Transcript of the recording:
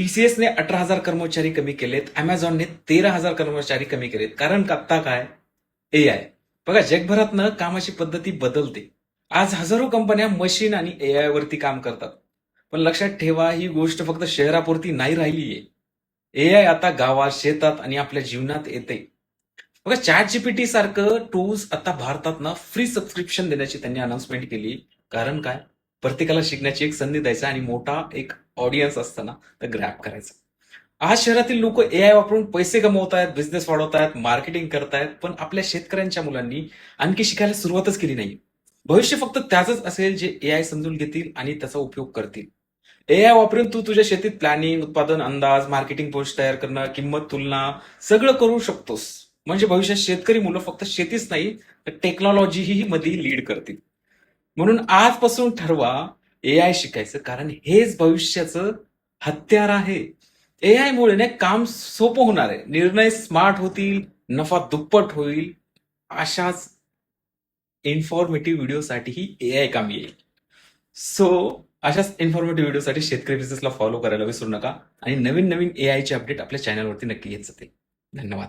टीसीएसने अठरा हजार कर्मचारी कमी केलेत अमेझॉनने तेरा हजार कर्मचारी कमी केलेत. कारण आत्ता आता काय? ए आय बघा जगभरातनं कामाची पद्धती बदलते. आज हजारो कंपन्या मशीन आणि ए आय वरती काम करतात. पण लक्षात ठेवा ही गोष्ट फक्त शहरापुरती नाही राहिलीये. ए आय आता गावात शेतात आणि आपल्या जीवनात येते. बघा चॅट जीपीटी सारखं टूल्स आता भारतात ना फ्री सबस्क्रिप्शन देण्याची त्यांनी अनाउन्समेंट केली. कारण काय? प्रत्येकाला शिकण्याची एक संधी द्यायचा आणि मोठा एक ऑडियन्स असताना तर ग्रॅप करायचं. आज शहरातील लोक ए आय वापरून पैसे कमवत आहेत बिझनेस वाढवत आहेत मार्केटिंग करतायत पण आपल्या शेतकऱ्यांच्या मुलांनी आणखी शिकायला सुरुवातच केली नाही भविष्य फक्त त्याच असेल जे ए आय समजून घेतील आणि त्याचा उपयोग करतील. ए आय वापरून तू तुझ्या शेतीत प्लॅनिंग उत्पादन अंदाज मार्केटिंग पोस्ट तयार करणं किंमत तुलना सगळं करू शकतोस. म्हणजे भविष्यात शेतकरी मुलं फक्त शेतीच नाही तर टेक्नॉलॉजीही मध्ये लीड करतील. म्हणून आजपासून ठरवा ए आय शिकायचं कारण हेच भविष्याचं हत्यार आहे. ए आय मुळे ना काम सोपं होणार आहे. निर्णय स्मार्ट होतील नफा दुप्पट होईल. अशाच इन्फॉर्मेटिव्ह व्हिडिओसाठीही ए आय काम येईल. सो अशाच इन्फॉर्मेटिव्ह व्हिडिओसाठी शेतकरी बिझनेसला फॉलो करायला विसरू नका. आणि नवीन नवीन ए आयचे अपडेट आपल्या चॅनलवरती नक्की येत जातील. धन्यवाद.